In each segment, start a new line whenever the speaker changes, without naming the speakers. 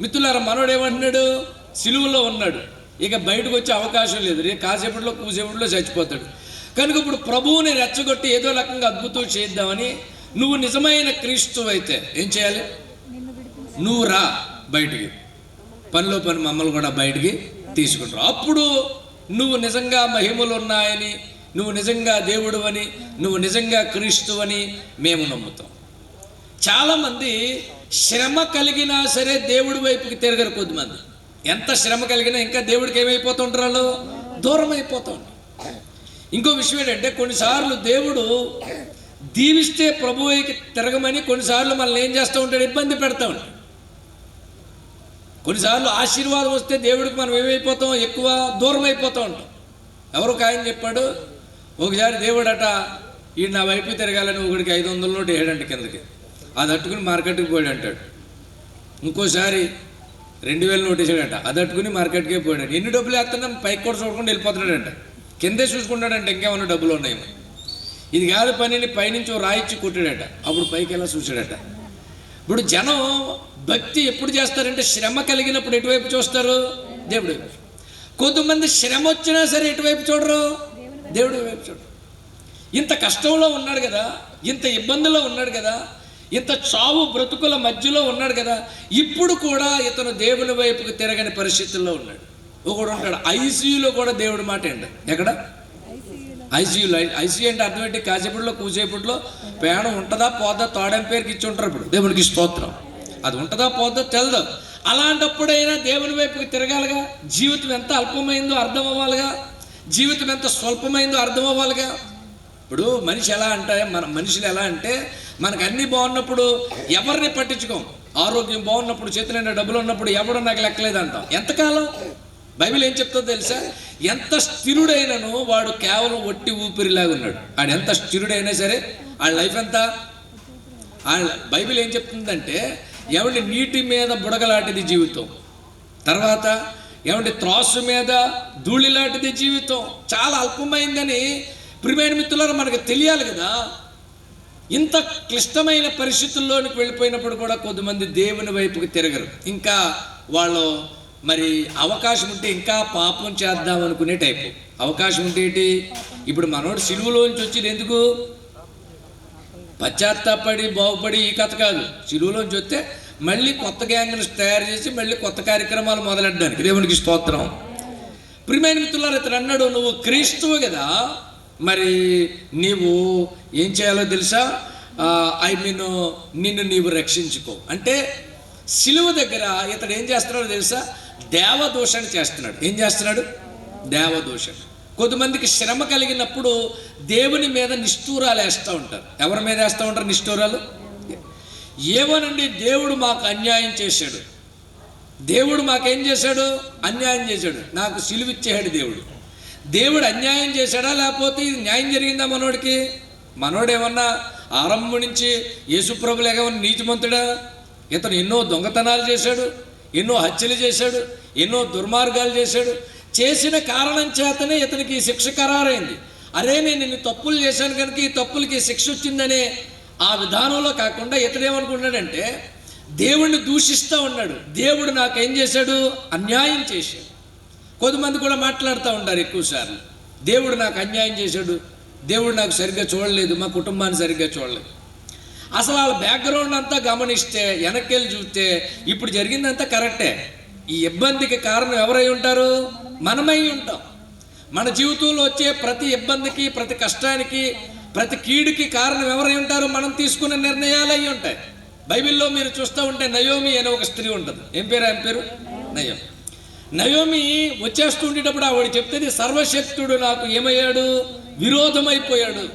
మిత్రులారా మనోడు ఏమంటున్నాడు సిలువలో ఉన్నాడు. ఇక బయటకు వచ్చే అవకాశం లేదు. రేపు కాసేపట్లో కూసేపట్లో చచ్చిపోతాడు. కనుక ఇప్పుడు ప్రభువుని రెచ్చగొట్టి ఏదో రకంగా అద్భుతం చేద్దామని నువ్వు నిజమైన క్రీస్తు అయితే ఏం చేయాలి? నువ్వు రా బయటికి. పనిలో పని మమ్మల్ని కూడా బయటికి తీసుకుంటారు. అప్పుడు నువ్వు నిజంగా మహిమలు ఉన్నాయని నువ్వు నిజంగా దేవుడు అని నువ్వు నిజంగా క్రీస్తు అని మేము నమ్ముతాం. చాలామంది శ్రమ కలిగినా సరే దేవుడి వైపుకి తిరగరు కొద్దిమంది. ఎంత శ్రమ కలిగినా ఇంకా దేవుడికి ఏమైపోతుంటారు వాళ్ళు? దూరం అయిపోతుంది ఇంకో విషయం ఏంటంటే కొన్నిసార్లు దేవుడు దీవిస్తే ప్రభువుకి తిరగమని కొన్నిసార్లు మనల్ని ఏం చేస్తూ ఉంటాడు? ఇబ్బంది పెడతా ఉంటాడు. కొన్నిసార్లు ఆశీర్వాదం వస్తే దేవుడికి మనం ఏమైపోతాం? ఎక్కువ దూరం అయిపోతూ ఉంటాం. ఎవరు ఆయన చెప్పాడు ఒకసారి దేవుడట ఈ నా వైపు తిరగాలని ఒకడికి ఐదు వందల నోటు ఏడండి కిందకి. అది అట్టుకుని మార్కెట్కి పోయాడు అంటాడు. ఇంకోసారి రెండు వేలు నోటేసాడంట అది అట్టుకుని మార్కెట్కే పోయాడు. ఎన్ని డబ్బులు వేస్తున్నాం? పైకి కూడా చూడకుండా వెళ్ళిపోతున్నాడంట. కిందే చూసుకుంటాడంట ఇంకేమన్నా డబ్బులు ఉన్నాయేమో ఇది కాదు పనిని పైనుంచి ఓ రాయిచ్చి కొట్టాడట. అప్పుడు పైకి ఎలా చూశాడట. ఇప్పుడు జనం భక్తి ఎప్పుడు చేస్తారంటే శ్రమ కలిగినప్పుడు ఎటువైపు చూస్తారు? దేవుడు వైపు. కొంతమంది శ్రమ వచ్చినా సరే ఎటువైపు చూడరు? దేవుడి వైపు చూడరు. ఇంత కష్టంలో ఉన్నాడు కదా ఇంత ఇబ్బందుల్లో ఉన్నాడు కదా ఇంత చావు బ్రతుకుల మధ్యలో ఉన్నాడు కదా ఇప్పుడు కూడా ఇతను దేవుని వైపుకి తిరగని పరిస్థితుల్లో ఉన్నాడు. ఒకడు ఉంటాడు ఐసీయూలో కూడా దేవుడి మాట ఏంటి? ఎక్కడ? ఐసీయూలో. ఐసీయూ అంటే అర్థం ఏంటి? కాసేపట్లో కూసేపట్లో ప్రయాణం ఉంటుందా పోద్దా తోడెం పేరుకి ఇచ్చి ఉంటారు ఇప్పుడు. దేవునికి స్తోత్రం. అది ఉంటుందా పోదా? తెలదు. అలాంటప్పుడైనా దేవుని వైపుకి తిరగాలిగా? జీవితం ఎంత అల్పమైందో అర్థం అవ్వాలిగా జీవితం ఎంత స్వల్పమైందో అర్థం అవ్వాలిగా ఇప్పుడు మనిషి ఎలా అంటే మన మనుషులు ఎలా అంటే మనకు అన్నీ బాగున్నప్పుడు ఎవరిని పట్టించుకోం. ఆరోగ్యం బాగున్నప్పుడు చేతులు నిండా డబ్బులు ఉన్నప్పుడు ఎవడు నాకు లెక్కలేదు అంటాం ఎంతకాలం? బైబిల్ ఏం చెప్తుందో తెలుసా? ఎంత స్థిరుడైనను వాడు కేవలం ఒట్టి ఊపిరిలాగా ఉన్నాడు. వాడు ఎంత స్థిరుడైనా సరే వాళ్ళ లైఫ్ ఎంత? ఆ బైబిల్ ఏం చెప్తుందంటే ఎవడి నీటి మీద బుడగలాంటిది జీవితం తర్వాత ఏమంటే త్రాసు మీద ధూళిలాంటిది జీవితం. చాలా అల్పమైందని ప్రిమైన మిత్రులారా మనకు తెలియాలి కదా ఇంత క్లిష్టమైన పరిస్థితుల్లోనికి వెళ్ళిపోయినప్పుడు కూడా కొంతమంది దేవుని వైపుకి తిరగరు. ఇంకా వాళ్ళు మరి అవకాశం ఉంటే ఇంకా పాపం చేద్దాం అనుకునే టైపు. అవకాశం ఉంటే ఏంటి? ఇప్పుడు మనోడు సిలువులోంచి వచ్చింది ఎందుకు? పశ్చాత్తాపడి బాగుపడి ఈ కథ కాదు. సిలువులోంచి వస్తే మళ్ళీ కొత్త గ్యాంగ్ని తయారు చేసి మళ్ళీ కొత్త కార్యక్రమాలు మొదలెట్టడానికి దేవునికి స్తోత్రం. ప్రియమైన మిత్రులారు ఇతను అన్నాడు నువ్వు క్రీస్తువు కదా మరి నీవు ఏం చేయాలో తెలుసా? ఐ మీన్ నిన్ను నీవు రక్షించుకో. అంటే సిలువ దగ్గర ఇతడు ఏం చేస్తున్నాడో తెలుసా? దేవదోషణ చేస్తున్నాడు. ఏం చేస్తున్నాడు? దేవదోషణ. కొంతమందికి శ్రమ కలిగినప్పుడు దేవుని మీద నిష్ఠూరాలు వేస్తూ ఉంటారు. ఎవరి మీద వేస్తూ ఉంటారు నిష్ఠూరాలు? ఏమోనండి దేవుడు మాకు అన్యాయం చేశాడు. దేవుడు మాకేం చేశాడు? అన్యాయం చేశాడు. నాకు సిలువిచ్చేసాడు దేవుడు. దేవుడు అన్యాయం చేశాడా లేకపోతే ఇది న్యాయం జరిగిందా మనోడికి? మనోడేమన్నా ఆరంభం నుంచి యేసుప్రభులు ఏమన్నా నీతిమంతుడా? ఇతను ఎన్నో దొంగతనాలు చేశాడు ఎన్నో హత్యలు చేశాడు ఎన్నో దుర్మార్గాలు చేశాడు. చేసిన కారణం చేతనే ఇతనికి శిక్ష ఖరారైంది. అరే నేను ఇన్ని తప్పులు చేశాను కనుక ఈ తప్పులకి శిక్ష వచ్చిందనే ఆ విధానంలో కాకుండా ఇతడు దేవుణ్ణి దూషిస్తూ ఉన్నాడు. దేవుడు నాకేం చేశాడు? అన్యాయం చేశాడు. కొంతమంది కూడా మాట్లాడుతూ ఉంటారు ఎక్కువసార్లు దేవుడు నాకు అన్యాయం చేశాడు. దేవుడు నాకు సరిగ్గా చూడలేదు. మా కుటుంబాన్ని సరిగ్గా చూడలేదు. అసలు వాళ్ళ బ్యాక్గ్రౌండ్ అంతా గమనిస్తే వెనక్కి వెళ్ళి చూస్తే ఇప్పుడు జరిగిందంతా కరెక్టే. ఈ ఇబ్బందికి కారణం ఎవరై ఉంటారు? మనమై ఉంటాం. మన జీవితంలో వచ్చే ప్రతి ఇబ్బందికి ప్రతి కష్టానికి ప్రతి కీడుకి కారణం ఎవరై ఉంటారు? మనం తీసుకున్న నిర్ణయాలు అయి ఉంటాయి. బైబిల్లో మీరు చూస్తూ ఉంటే నయోమి అనే ఒక స్త్రీ ఉంటుంది. ఏం పేరు? ఆయన పేరు? నయోమి. నయోమి వచ్చేస్తుండేటప్పుడు ఆవిడ చెప్తుంది సర్వశక్తుడు నాకు ఏమయ్యాడు? విరోధమైపోయాడు.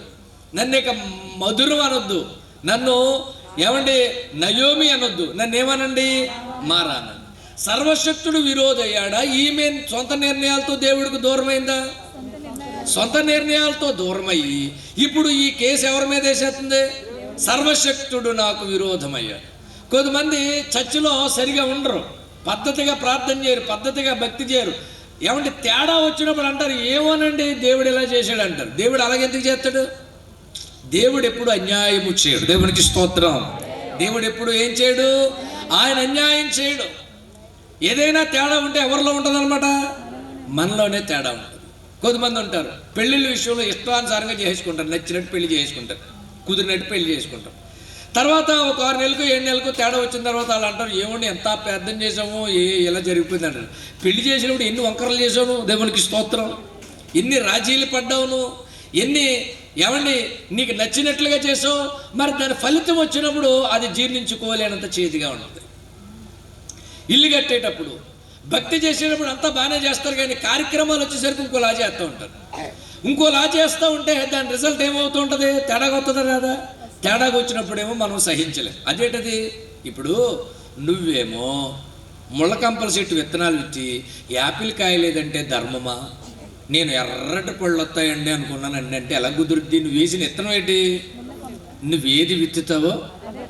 నన్ను ఇక మధురం అనొద్దు. నన్ను ఏమండి నయోమి అనొద్దు. నన్ను ఏమనండి మారా అనండి సర్వశక్తుడు విరోధయ్యాడా? ఈమె సొంత నిర్ణయాలతో దేవుడికి దూరమైందా? సొంత నిర్ణయాలతో దూరమయ్యి ఇప్పుడు ఈ కేసు ఎవరి మీద వేసేస్తుంది? సర్వశక్తుడు నాకు విరోధమయ్యాడు. కొంతమంది చర్చిలో సరిగా ఉండరు. పద్ధతిగా ప్రార్థన చేయరు పద్ధతిగా భక్తి చేయరు. ఏమంటే తేడా వచ్చినప్పుడు అంటారు ఏమోనండి దేవుడు ఇలా చేశాడు అంటారు దేవుడు అలాగెందుకు చేస్తాడు? దేవుడు ఎప్పుడు అన్యాయము చేయడు. దేవునికి స్తోత్రం. దేవుడు ఎప్పుడు ఏం చేయడు? ఆయన అన్యాయం చేయడు. ఏదైనా తేడా ఉంటే ఎవరిలో ఉంటుందన్నమాట? మనలోనే తేడా ఉంటుంది. కొంతమంది ఉంటారు. పెళ్ళిళ్ళ విషయంలో ఇష్టానుసారంగా చేసుకుంటారు నచ్చినట్టు పెళ్ళి చేసుకుంటారు కుదిరినట్టు పెళ్ళి చేసుకుంటారు. తర్వాత ఒక ఆరు నెలలకు ఏడు నెలలకు తేడా వచ్చిన తర్వాత వాళ్ళు అంటారు ఏమండి ఎంత పెద్దం చేసాము ఏ ఎలా జరిగిపోయింది? అంటారు. పెళ్ళి చేసినప్పుడు ఎన్ని వంకరలు చేసావు దేవునికి స్తోత్రం. ఎన్ని రాజీలు పడ్డావు ఎన్ని ఏమండి నీకు నచ్చినట్లుగా చేసావు మరి దాని ఫలితం వచ్చినప్పుడు అది జీర్ణించుకోలేనంత చేతిగా ఉంటుంది. ఇల్లు కట్టేటప్పుడు భక్తి చేసేటప్పుడు అంతా బాగానే చేస్తారు కానీ కార్యక్రమాలు వచ్చేసరికి ఇంకోలా చేస్తూ ఉంటారు. ఇంకోలా చేస్తూ ఉంటే దాని రిజల్ట్ ఏమవుతూ ఉంటుంది? తేడాగా వస్తుందా రాదా తేడాకు వచ్చినప్పుడేమో మనం సహించలేం. అదేంటది? ఇప్పుడు నువ్వేమో ముళ్ళకంపల చెట్టు విత్తనాలు ఇచ్చి యాపిల్ కాయ లేదంటే ధర్మమా? నేను ఎర్రటి పళ్ళు వస్తాయండి అనుకున్నానండి అంటే ఎలా కుదురుద్ది? నువ్వు వేసిన విత్తనం ఏంటి? నువ్వు విత్తుతావో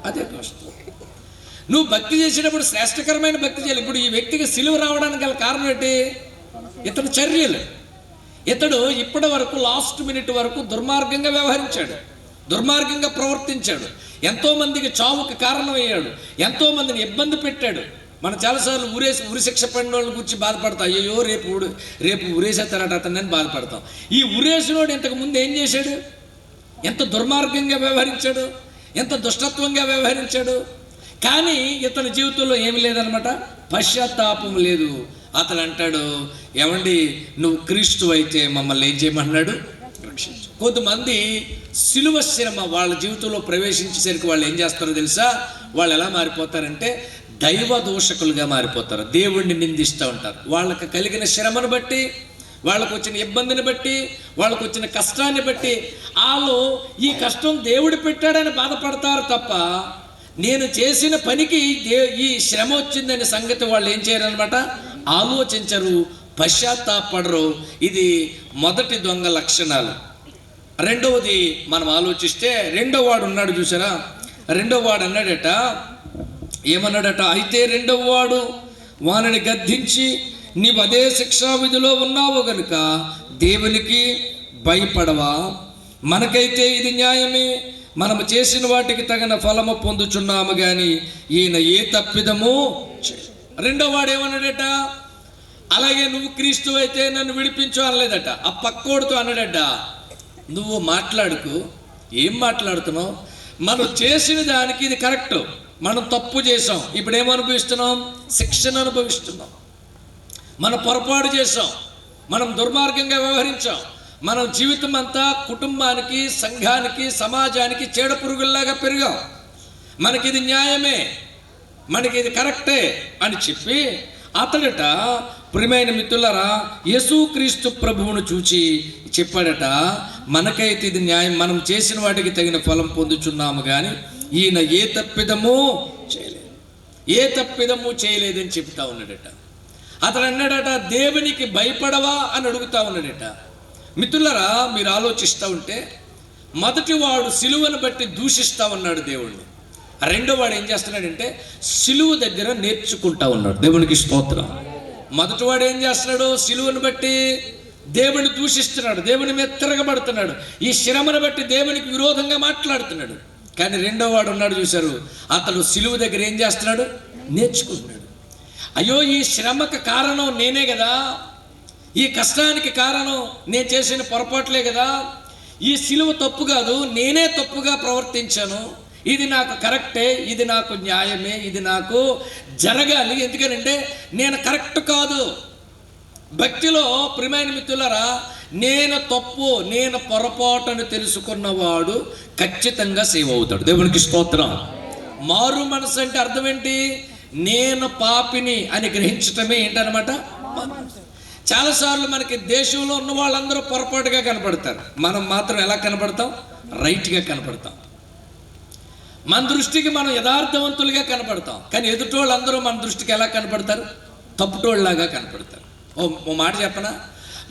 అదే కష్టం నువ్వు భక్తి చేసేటప్పుడు శ్రేష్టకరమైన భక్తి చేయాలి. ఇప్పుడు ఈ వ్యక్తికి సిలువ రావడానికి గల కారణం ఏంటి? ఇతడు చర్యలు. ఇతడు ఇప్పటి వరకు లాస్ట్ మినిట్ వరకు దుర్మార్గంగా వ్యవహరించాడు. దుర్మార్గంగా ప్రవర్తించాడు. ఎంతో మందికి చావుకి కారణమయ్యాడు. ఎంతో మందిని ఇబ్బంది పెట్టాడు. మనం చాలాసార్లు ఊరేసి ఉరిశిక్ష పడిన వాళ్ళని గురించి బాధపడతాం. అయ్యో రేపు రేపు ఉరేసేస్తారట అతన్ని బాధపడతాం. ఈ ఉరేసినోడు ఇంతకు ముందు ఏం చేశాడు? ఎంత దుర్మార్గంగా వ్యవహరించాడు? ఎంత దుష్టత్వంగా వ్యవహరించాడు? కానీ ఇతని జీవితంలో ఏమి లేదనమాట పశ్చాత్తాపం లేదు. అతను అంటాడు ఏమండి నువ్వు క్రీస్తు అయితే మమ్మల్ని ఏం చేయమన్నాడు కొంతమంది సిలువ శ్రమ వాళ్ళ జీవితంలో ప్రవేశించేసరికి వాళ్ళు ఏం చేస్తారో తెలుసా? వాళ్ళు ఎలా మారిపోతారంటే దైవ దోషకులుగా మారిపోతారు. దేవుణ్ణి నిందిస్తూ ఉంటారు. వాళ్ళకి కలిగిన శ్రమను బట్టి వాళ్ళకు వచ్చిన ఇబ్బందిని బట్టి వాళ్ళకు వచ్చిన కష్టాన్ని బట్టి వాళ్ళు ఈ కష్టం దేవుడు పెట్టాడని బాధపడతారు తప్ప నేను చేసిన పనికి దే ఈ శ్రమ వచ్చిందనే సంగతి వాళ్ళు ఏం చేయరనమాట ఆలోచించరు పశ్చాత్తాపడరు ఇది మొదటి దొంగ లక్షణాలు. రెండవది మనం ఆలోచిస్తే రెండో వాడు ఉన్నాడు చూసారా? రెండో వాడు అన్నాడట ఏమన్నాడట? అయితే రెండవ వాడు వానిని గద్దించి నీవు అదే శిక్షా విధిలో ఉన్నావు గనుక దేవునికి భయపడవా? మనకైతే ఇది న్యాయమే. మనము చేసిన వాటికి తగిన ఫలము పొందుచున్నాము కానీ ఈయన ఏ తప్పిదము రెండో వాడు ఏమన్నాడట? అలాగే నువ్వు క్రీస్తు అయితే నన్ను విడిపించు అనలేదట. ఆ పక్కోడితో అన్నాడట. నువ్వు మాట్లాడుకు. ఏం మాట్లాడుతున్నావు? మనం చేసిన దానికి ఇది కరెక్ట్. మనం తప్పు చేసాం ఇప్పుడు ఏం అనుభవిస్తున్నాం? శిక్షణ అనుభవిస్తున్నాం. మనం పొరపాటు చేసాం మనం దుర్మార్గంగా వ్యవహరించాం. మనం జీవితం అంతా కుటుంబానికి సంఘానికి సమాజానికి చీడ పురుగుల్లాగా పెరిగాం. మనకిది న్యాయమే. మనకి ఇది కరెక్టే అని చెప్పి అతడట ప్రియమైన మిత్రులరా యేసుక్రీస్తు ప్రభువును చూచి చెప్పాడట మనకైతే ఇది న్యాయం మనం చేసిన వాటికి తగిన ఫలం పొందుచున్నాము కానీ ఈయన ఏ తప్పిదము చేయలేదు. ఏ తప్పిదము చేయలేదని చెప్తా ఉన్నాడట. అతడు అన్నాడట దేవునికి భయపడవా అని అడుగుతా ఉన్నాడట. మిత్రులరా మీరు ఆలోచిస్తూ ఉంటే మొదటి వాడు సిలువను బట్టి దూషిస్తూ ఉన్నాడు దేవుణ్ణి. రెండో వాడు ఏం చేస్తున్నాడంటే సిలువు దగ్గర నేర్చుకుంటా ఉన్నాడు. దేవునికి స్తోత్రం. మొదటివాడు ఏం చేస్తున్నాడు? సిలువను బట్టి దేవుని దూషిస్తున్నాడు దేవుని మీద తిరగబడుతున్నాడు. ఈ శ్రమను బట్టి దేవునికి విరోధంగా మాట్లాడుతున్నాడు. కానీ రెండో వాడు ఉన్నాడు చూశారు అతడు సిలువు దగ్గర ఏం చేస్తున్నాడు? నేర్చుకుంటున్నాడు. అయ్యో ఈ శ్రమకు కారణం నేనే కదా? ఈ కష్టానికి కారణం నేను చేసిన పొరపాట్లే కదా? ఈ సిలువ తప్పు కాదు నేనే తప్పుగా ప్రవర్తించాను. ఇది నాకు కరెక్టే ఇది నాకు న్యాయమే ఇది నాకు జరగాలి. ఎందుకనంటే నేను కరెక్ట్ కాదు. భక్తిలో ప్రియమైన మిత్రులరా నేను తప్పు నేను పొరపాటును తెలుసుకున్నవాడు ఖచ్చితంగా సేవ్ అవుతాడు. దేవునికి స్తోత్రం. మారు మనసు అంటే అర్థం ఏంటి? నేను పాపిని అని గ్రహించటమే ఏంటనమాట చాలాసార్లు మనకి దేశంలో ఉన్న వాళ్ళందరూ పొరపాటుగా కనపడతారు. మనం మాత్రం ఎలా కనపడతాం? రైట్గా కనపడతాం. మన దృష్టికి మనం యథార్థవంతులుగా కనపడతాం. కానీ ఎదుటోళ్ళందరూ మన దృష్టికి ఎలా కనపడతారు? తప్పుటోళ్ళలాగా కనపడతారు. ఓ ఓ మాట చెప్పనా?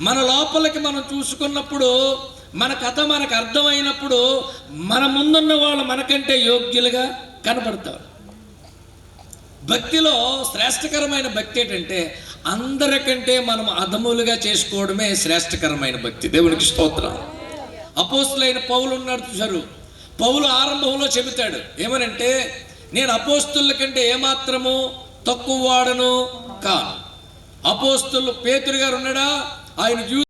మన లోపలికి మనం చూసుకున్నప్పుడు మన కథ మనకు అర్థమైనప్పుడు మన ముందున్న వాళ్ళు మనకంటే యోగ్యులుగా కనపడతారు. భక్తిలో శ్రేష్టకరమైన భక్తి ఏంటంటే అందరికంటే మనం అధములుగా చేసుకోవడమే శ్రేష్టకరమైన భక్తి. దేవునికి స్తోత్రం. అపోస్తులైన పౌలు ఉన్నాడు చూశారు. పౌలు ఆరంభంలో చెబుతాడు ఏమనంటే నేను అపోస్తుల కంటే ఏమాత్రము తక్కువ వాడను కాను. అపోస్తులు పేతురు గారు ఉన్నాడా? ఆయన చూ